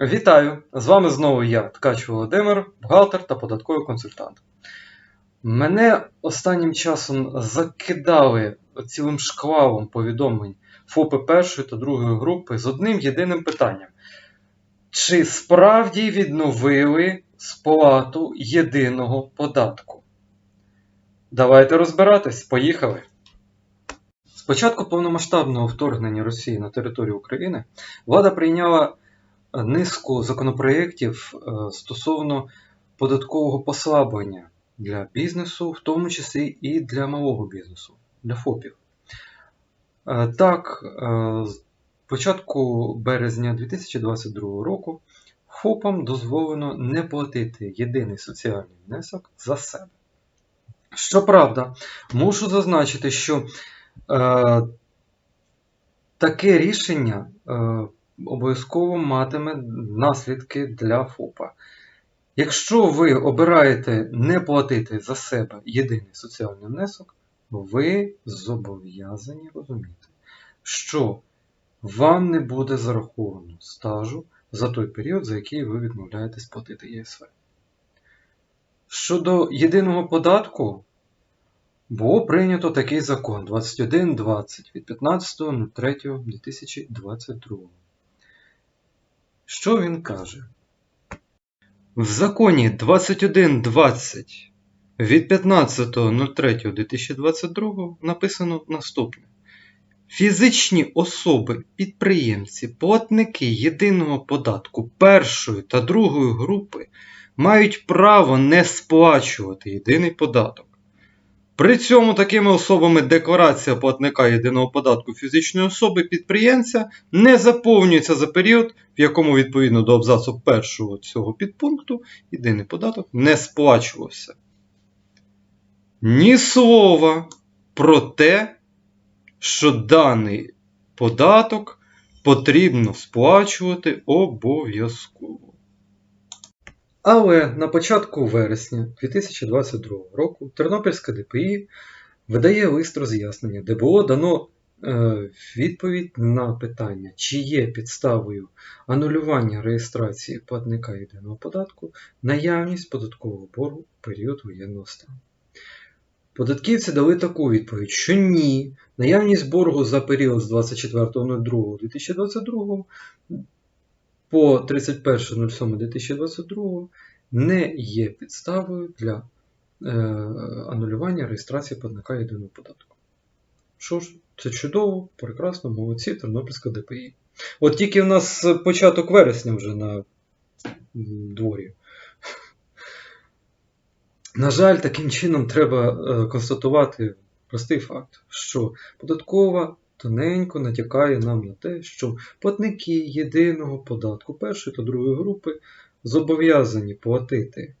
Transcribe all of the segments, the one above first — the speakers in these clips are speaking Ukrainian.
Вітаю! З вами знову я, Ткач Володимир, бухгалтер та податковий консультант. Мене останнім часом закидали цілим шквалом повідомлень ФОПи першої та другої групи з одним єдиним питанням: чи справді відновили сплату єдиного податку? Давайте розбиратись, поїхали! З початку повномасштабного вторгнення Росії на територію України влада прийняла низку законопроєктів е, стосовно податкового послаблення для бізнесу, в тому числі і для малого бізнесу, для ФОПів. Е, Так, е, з початку березня 2022 року ФОПам дозволено не платити єдиний соціальний внесок за себе. Щоправда, мушу зазначити, що е, таке рішення е, обов'язково матиме наслідки для ФОПа. Якщо ви обираєте не платити за себе єдиний соціальний внесок, ви зобов'язані розуміти, що вам не буде зараховано стажу за той період, за який ви відмовляєтесь платити ЄСВ. Щодо єдиного податку, було прийнято такий закон 2120 від 15.03.2022. Що він каже? В законі 2120 від 15.03.2022 написано наступне. Фізичні особи, підприємці, платники єдиного податку першої та другої групи мають право не сплачувати єдиний податок. При цьому такими особами декларація платника єдиного податку фізичної особи підприємця не заповнюється за період, в якому відповідно до абзацу першого цього підпункту єдиний податок не сплачувався. Ні слова про те, що даний податок потрібно сплачувати обов'язково. Але на початку вересня 2022 року Тернопільська ДПІ видає лист роз'яснення, де було дано е, відповідь на питання, чи є підставою анулювання реєстрації платника єдиного податку наявність податкового боргу в період воєнного стану. Податківці дали таку відповідь, що ні, наявність боргу за період з 24.02.2022 по 31.07.2022 не є підставою для е, анулювання реєстрації платника єдиного податку. Що ж, це чудово, прекрасно, молодці, Тернопільська ДПІ. От тільки в нас початок вересня вже на дворі. На жаль, таким чином треба е, констатувати простий факт, що податкова тоненько натякає нам на те, що платники єдиного податку першої та другої групи зобов'язані платити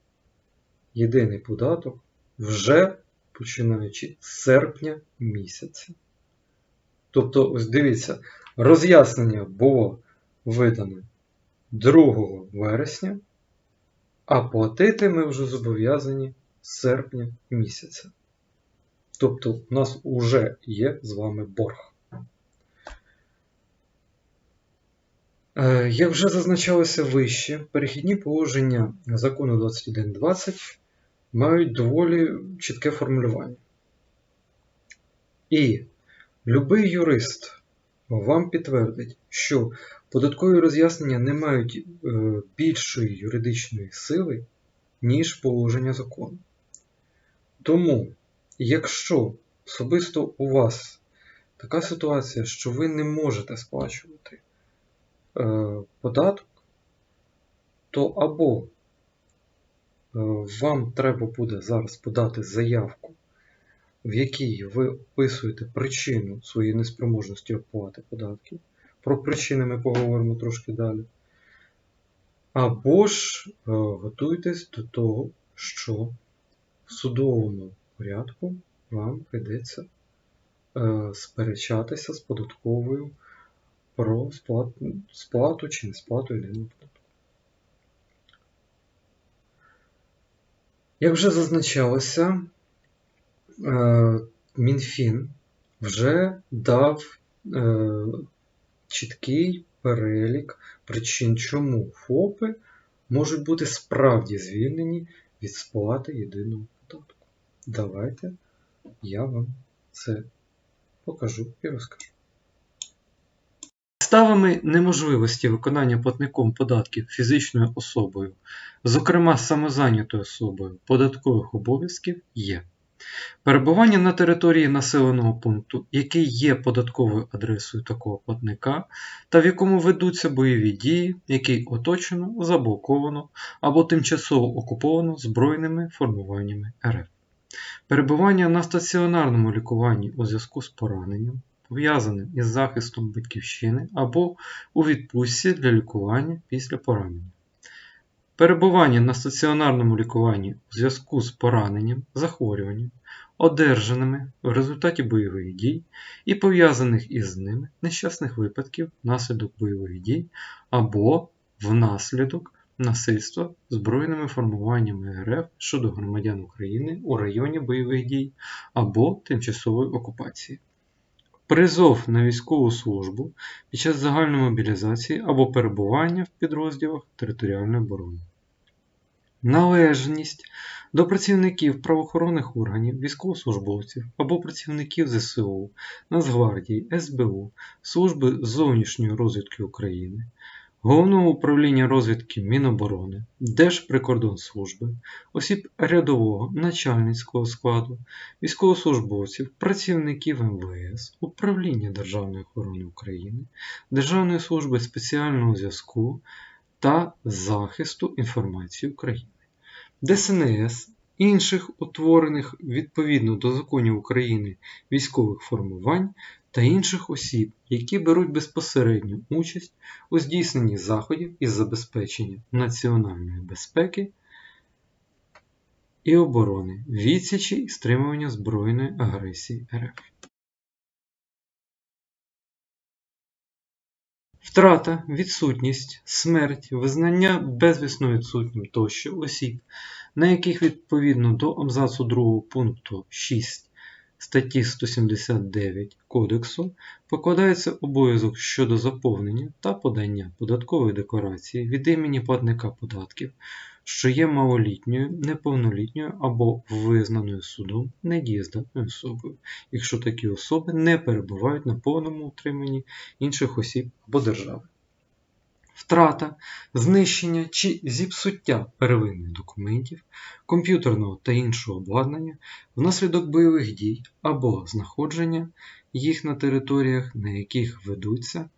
єдиний податок вже починаючи з серпня місяця. Тобто, ось дивіться, роз'яснення було видане 2 вересня, а платити ми вже зобов'язані з серпня місяця. Тобто, у нас вже є з вами борг. Як вже зазначалося вище, перехідні положення закону 2120 мають доволі чітке формулювання. І любий юрист вам підтвердить, що податкові роз'яснення не мають е, більшої юридичної сили, ніж положення закону. Тому, якщо особисто у вас така ситуація, що ви не можете сплачувати е, податок, то або е, вам треба буде зараз подати заявку, в якій ви описуєте причину своєї неспроможності оплати податків. Про причини ми поговоримо трошки далі. Або ж е, готуйтесь до того, що в судовому порядку вам прийдеться е, сперечатися з податковою про сплату, сплату чи не сплату єдиного податку. Як вже зазначалося, е, Мінфін вже дав е, чіткий перелік причин, чому ФОПи можуть бути справді звільнені від сплати єдиного податку. Давайте я вам це покажу і розкажу. Підставами неможливості виконання платником податків фізичною особою, зокрема самозайнятою особою, податкових обов'язків є перебування на території населеного пункту, який є податковою адресою такого платника, та в якому ведуться бойові дії, який оточено, заблоковано або тимчасово окуповано збройними формуваннями РФ. Перебування на стаціонарному лікуванні у зв'язку з пораненням, пов'язаним із захистом батьківщини або у відпустці для лікування після поранення. Перебування на стаціонарному лікуванні у зв'язку з пораненням, захворюванням, одержаними в результаті бойових дій і пов'язаних із ними нещасних випадків внаслідок бойових дій або внаслідок насильства збройними формуваннями РФ щодо громадян України у районі бойових дій або тимчасової окупації. Призов на військову службу під час загальної мобілізації або перебування в підрозділах територіальної оборони. Належність до працівників правоохоронних органів, військовослужбовців або працівників ЗСУ, Нацгвардії, СБУ, Служби зовнішньої розвідки України, Головного управління розвідки Міноборони, Держприкордонслужби, осіб рядового начальницького складу, військовослужбовців, працівників МВС, Управління Державної охорони України, Державної служби спеціального зв'язку та захисту інформації України, ДСНС, інших утворених відповідно до законів України військових формувань та інших осіб, які беруть безпосередню участь у здійсненні заходів із забезпечення національної безпеки і оборони, відсічі і стримування збройної агресії РФ. Втрата, відсутність, смерть, визнання безвісно відсутнім тощо осіб, на яких відповідно до абзацу 2 пункту 6 статті 179 Кодексу покладається обов'язок щодо заповнення та подання податкової декларації від імені платника податків, що є малолітньою, неповнолітньою або визнаною судом недієздатною особою, якщо такі особи не перебувають на повному утриманні інших осіб або держави. Втрата, знищення чи зіпсуття первинних документів, комп'ютерного та іншого обладнання внаслідок бойових дій або знаходження їх на територіях, на яких ведуться,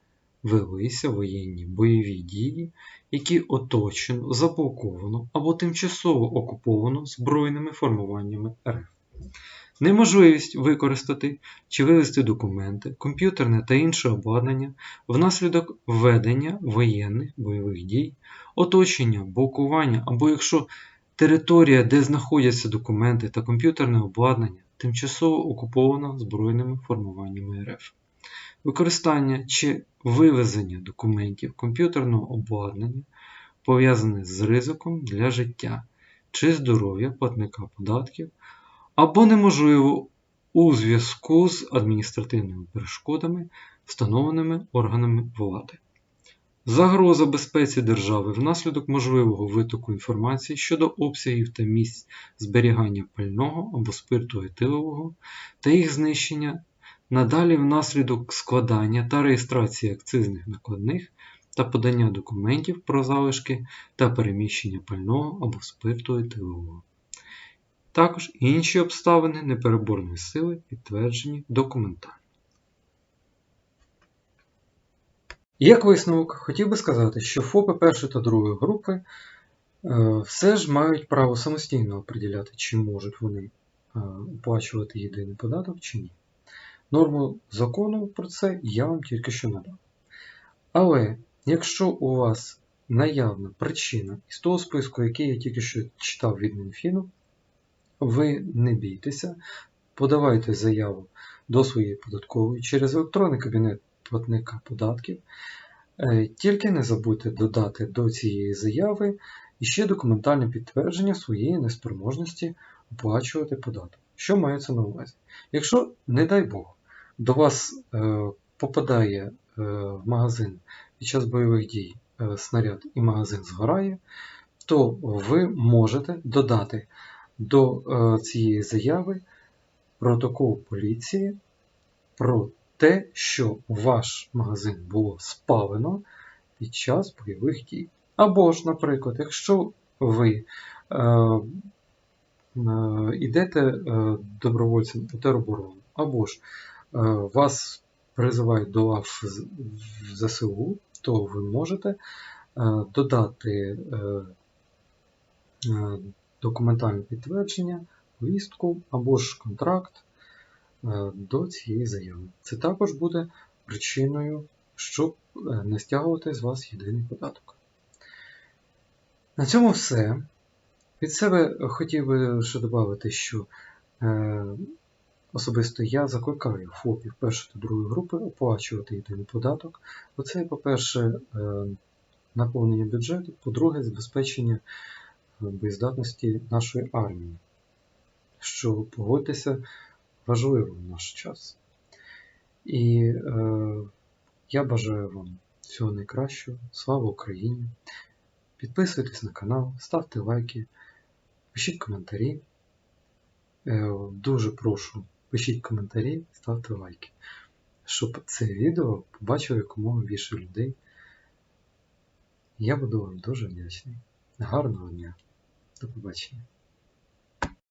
велися воєнні бойові дії, які оточено, заблоковано або тимчасово окуповано збройними формуваннями РФ. Неможливість використати чи вивести документи, комп'ютерне та інше обладнання внаслідок ведення воєнних бойових дій, оточення, блокування або якщо територія, де знаходяться документи та комп'ютерне обладнання, тимчасово окупована збройними формуваннями РФ. Використання чи вивезення документів комп'ютерного обладнання пов'язане з ризиком для життя чи здоров'я платника податків або неможливо у зв'язку з адміністративними перешкодами, встановленими органами влади. Загроза безпеці держави внаслідок можливого витоку інформації щодо обсягів та місць зберігання пального або спирту етилового та їх знищення, надалі внаслідок складання та реєстрації акцизних накладних та подання документів про залишки та переміщення пального або спирту етилового. Також інші обставини непереборної сили підтверджені документально. Як висновок, хотів би сказати, що ФОПи першої та другої групи е, все ж мають право самостійно определяти, чи можуть вони е, оплачувати єдиний податок чи ні. Норму закону про це я вам тільки що надав. Але якщо у вас наявна причина із того списку, який я тільки що читав від Мінфіну, ви не бійтеся, подавайте заяву до своєї податкової через електронний кабінет платника податків. Е, тільки не забудьте додати до цієї заяви іще документальне підтвердження своєї неспроможності оплачувати податок. Що мається на увазі? Якщо, не дай Бог, до вас е, попадає в магазин під час бойових дій е, снаряд і магазин згорає, то ви можете додати до е, цієї заяви протокол поліції про те, що ваш магазин було спалено під час бойових дій. Або ж, наприклад, якщо ви е, е, йдете е, добровольцем у тероборону, або ж е, вас призивають до лав ЗСУ, то ви можете е, додати е, е, документальне підтвердження, повістку або ж контракт е, до цієї заяви. Це також буде причиною, щоб е, не стягувати з вас єдиний податок. На цьому все. Від себе хотів би ще додати, що е, особисто я закликаю ФОПів першої та другої групи оплачувати єдиний податок. Бо це, по-перше, е, наповнення бюджету, по-друге, забезпечення е, боєздатності нашої армії, що погодьтеся важливо в наш час. І е, я бажаю вам всього найкращого. Слава Україні! Підписуйтесь на канал, ставте лайки, пишіть коментарі. Е, Дуже прошу, пишіть коментарі, ставте лайки, щоб це відео побачило якомога більше людей. Я буду вам дуже вдячний. Гарного дня. До побачення.